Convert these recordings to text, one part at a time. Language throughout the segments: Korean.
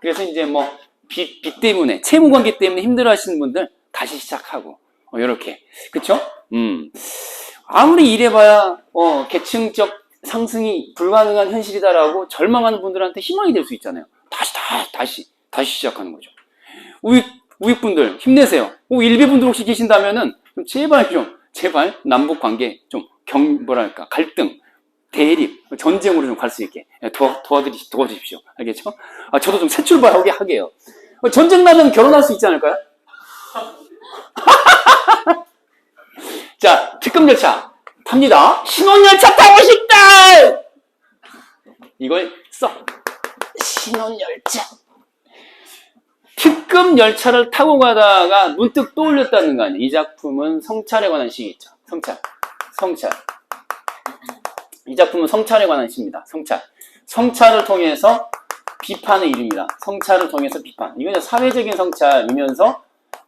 그래서 이제 뭐 빚, 빚 때문에 채무 관계 때문에 힘들어하시는 분들 다시 시작하고 어, 이렇게 그쵸? 음 아무리 이래봐야 어, 계층적 상승이 불가능한 현실이다라고 절망하는 분들한테 희망이 될 수 있잖아요. 다시 다 다시 다시 시작하는 거죠. 우익 우익분들 힘내세요. 오, 일베분들 혹시 계신다면은 좀 제발 좀 제발 남북 관계 좀 경 뭐랄까 갈등 대립 전쟁으로 좀 갈 수 있게 도와 도와드리 도와주십시오. 알겠죠? 아 저도 좀 새 출발하게 하게요. 어, 전쟁 나면 결혼할 수 있지 않을까요? 자 특급 열차 탑니다. 신혼 열차 타고 싶다. 이걸 써 신혼 열차. 특급 열차를 타고 가다가 문득 떠올렸다는 거 아니에요. 이 작품은 성찰에 관한 시겠죠. 성찰. 성찰. 이 작품은 성찰에 관한 시입니다. 성찰. 성찰을 통해서 비판을 이룹니다. 성찰을 통해서 비판. 이건 사회적인 성찰이면서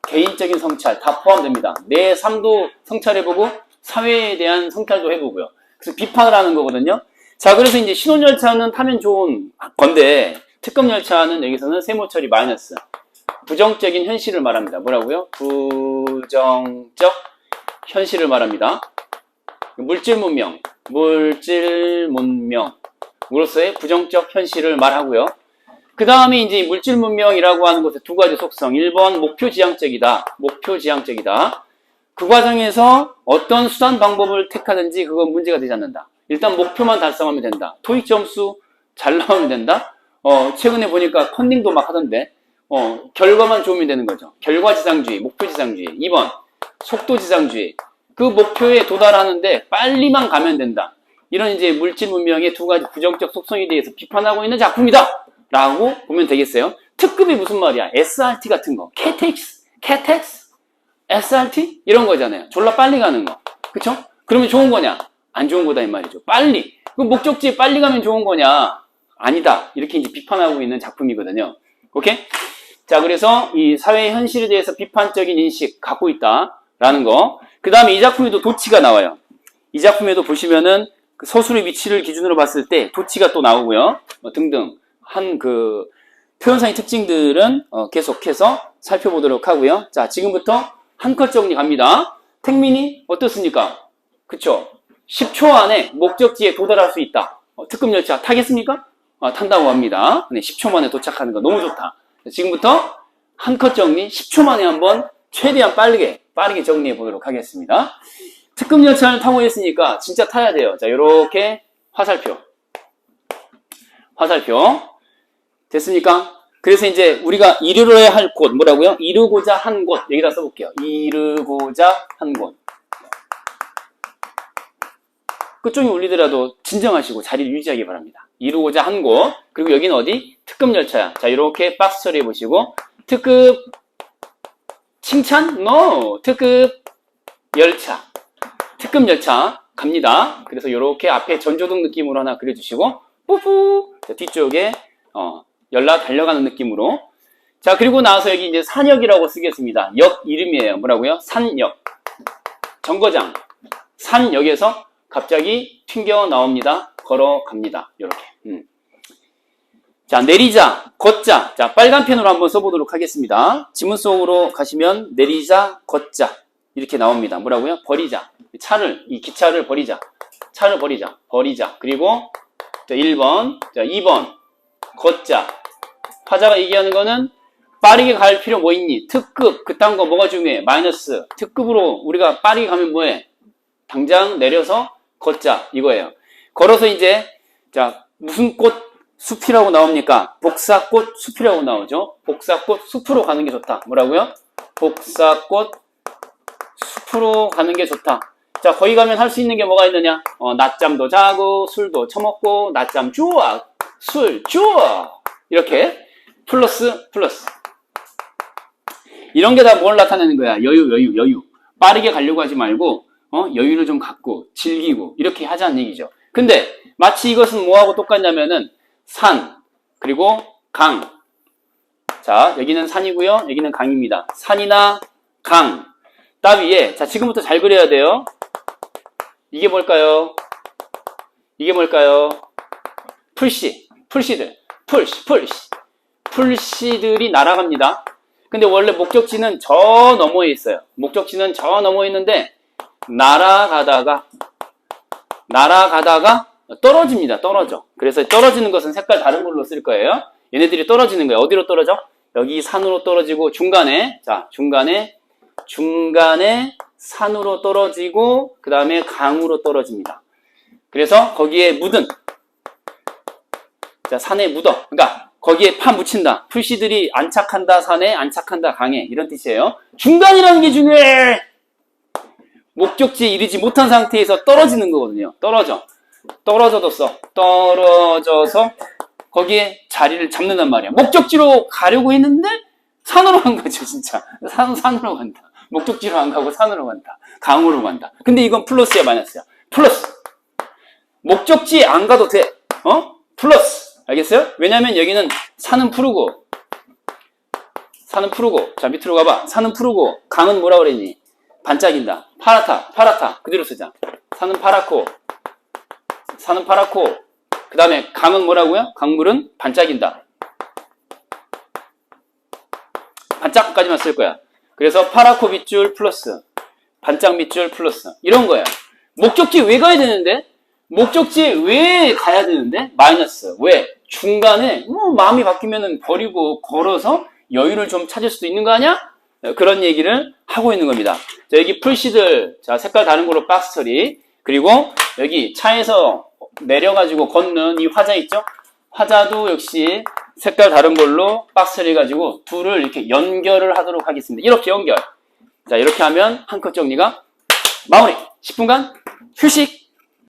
개인적인 성찰 다 포함됩니다. 내 삶도 성찰해보고 사회에 대한 성찰도 해보고요. 그래서 비판을 하는 거거든요. 자, 그래서 이제 신혼열차는 타면 좋은 건데 특급열차는 여기서는 세모처리 마이너스. 부정적인 현실을 말합니다. 뭐라고요? 부정적 현실을 말합니다. 물질 문명, 물질 문명으로서의 부정적 현실을 말하고요. 그 다음에 이제 물질 문명이라고 하는 것의 두 가지 속성. 1번 목표 지향적이다. 목표 지향적이다. 그 과정에서 어떤 수단 방법을 택하든지 그건 문제가 되지 않는다. 일단 목표만 달성하면 된다. 토익 점수 잘 나오면 된다. 어, 최근에 보니까 컨닝도 막 하던데. 어, 결과만 좋으면 되는 거죠. 결과 지상주의, 목표 지상주의. 2번, 속도 지상주의. 그 목표에 도달하는데 빨리만 가면 된다. 이런 이제 물질 문명의 두 가지 부정적 속성에 대해서 비판하고 있는 작품이다. 라고 보면 되겠어요. 특급이 무슨 말이야? SRT 같은 거. 캐텍스, 캐텍스, SRT? 이런 거잖아요. 졸라 빨리 가는 거. 그쵸? 그러면 좋은 거냐? 안 좋은 거다 이 말이죠. 빨리. 그 목적지에 빨리 가면 좋은 거냐? 아니다. 이렇게 이제 비판하고 있는 작품이거든요. 오케이? 자, 그래서 이 사회 현실에 대해서 비판적인 인식 갖고 있다라는 거. 그 다음에 이 작품에도 도치가 나와요. 이 작품에도 보시면은 그 서술의 위치를 기준으로 봤을 때 도치가 또 나오고요. 뭐 등등 한 그 표현상의 특징들은 어, 계속해서 살펴보도록 하고요. 자, 지금부터 한컷 정리 갑니다. 택민이 어떻습니까? 그쵸? 10초 안에 목적지에 도달할 수 있다. 어, 특급 열차 타겠습니까? 어, 탄다고 합니다. 네, 10초 만에 도착하는 거 너무 좋다. 지금부터 한 컷 정리 10초 만에 한번 최대한 빠르게 빠르게 정리해 보도록 하겠습니다. 특급 열차를 타고 있으니까 진짜 타야 돼요. 자, 이렇게 화살표. 화살표. 됐습니까? 그래서 이제 우리가 이르러야 할 곳, 뭐라고요? 이르고자 한 곳. 여기다 써볼게요. 이르고자 한 곳. 끝종이 울리더라도 진정하시고 자리를 유지하기 바랍니다. 이루고자 한 곳. 그리고 여기는 어디? 특급 열차야. 자, 이렇게 박스 처리해 보시고. 특급 칭찬? No. 특급 열차. 특급 열차 갑니다. 그래서 이렇게 앞에 전조등 느낌으로 하나 그려주시고 뿌뿌 자, 뒤쪽에 어, 열라 달려가는 느낌으로 자 그리고 나서 여기 이제 산역이라고 쓰겠습니다. 역 이름이에요. 뭐라고요? 산역. 정거장. 산역에서 갑자기 튕겨 나옵니다. 걸어갑니다. 이렇게. 음. 자 내리자, 걷자. 자 빨간 펜으로 한번 써보도록 하겠습니다. 지문 속으로 가시면 내리자, 걷자 이렇게 나옵니다. 뭐라고요? 버리자. 차를 이 기차를 버리자. 차를 버리자. 버리자. 그리고 자 1번, 자 2번 걷자. 화자가 얘기하는 거는 빠르게 갈 필요 뭐 있니? 특급 그딴 거 뭐가 중요해? 마이너스. 특급으로 우리가 빠르게 가면 뭐해? 당장 내려서 걷자 이거예요. 걸어서 이제 자 무슨 꽃 숲이라고 나옵니까? 복사꽃 숲이라고 나오죠. 복사꽃 숲으로 가는 게 좋다. 뭐라고요? 복사꽃 숲으로 가는 게 좋다. 자 거기 가면 할 수 있는 게 뭐가 있느냐? 어, 낮잠도 자고 술도 처먹고 낮잠 좋아 술 좋아 이렇게 플러스 플러스 이런 게 다 뭘 나타내는 거야? 여유 여유 여유 빠르게 가려고 하지 말고 어? 여유를 좀 갖고 즐기고 이렇게 하자는 얘기죠. 근데 마치 이것은 뭐하고 똑같냐면은 산 그리고 강. 자 여기는 산이고요. 여기는 강입니다. 산이나 강. 따 위에 자 지금부터 잘 그려야 돼요. 이게 뭘까요? 이게 뭘까요? 풀씨, 풀씨들, 풀씨, 풀씨, 풀씨들이 날아갑니다. 근데 원래 목적지는 저 너머에 있어요. 목적지는 저 너머에 있는데 날아가다가 날아가다가 떨어집니다. 떨어져. 그래서 떨어지는 것은 색깔 다른 걸로 쓸 거예요. 얘네들이 떨어지는 거예요. 어디로 떨어져? 여기 산으로 떨어지고 중간에 자 중간에 중간에 산으로 떨어지고 그 다음에 강으로 떨어집니다. 그래서 거기에 묻은 자 산에 묻어. 그러니까 거기에 파 묻힌다. 풀씨들이 안착한다 산에 안착한다 강에 이런 뜻이에요. 중간이라는 게 중요해. 목적지에 이르지 못한 상태에서 떨어지는 거거든요. 떨어져. 떨어져도 써. 떨어져서 거기에 자리를 잡는단 말이야. 목적지로 가려고 했는데 산으로 간 거죠, 진짜. 산, 산으로 간다. 목적지로 안 가고 산으로 간다. 강으로 간다. 근데 이건 플러스야, 마이너스야? 플러스. 목적지에 안 가도 돼. 어? 플러스. 알겠어요? 왜냐면 여기는 산은 푸르고, 산은 푸르고, 자, 밑으로 가봐. 산은 푸르고, 강은 뭐라 그랬니? 반짝인다. 파랗다, 파랗다. 그대로 쓰자. 산은 파랗고, 산은 파랗고, 그 다음에 강은 뭐라고요? 강물은 반짝인다. 반짝까지만 쓸 거야. 그래서 파랗고 밑줄 플러스, 반짝 밑줄 플러스. 이런 거야. 목적지 왜 가야 되는데? 목적지 왜 가야 되는데? 마이너스. 왜? 중간에 뭐 마음이 바뀌면은 버리고 걸어서 여유를 좀 찾을 수도 있는 거 아니야? 그런 얘기를 하고 있는 겁니다. 자, 여기 풀시들, 자, 색깔 다른 걸로 박스 처리. 그리고 여기 차에서 내려가지고 걷는 이 화자 있죠? 화자도 역시 색깔 다른 걸로 박스 처리 해가지고 둘을 이렇게 연결을 하도록 하겠습니다. 이렇게 연결. 자, 이렇게 하면 한 컷 정리가 마무리. 10분간 휴식.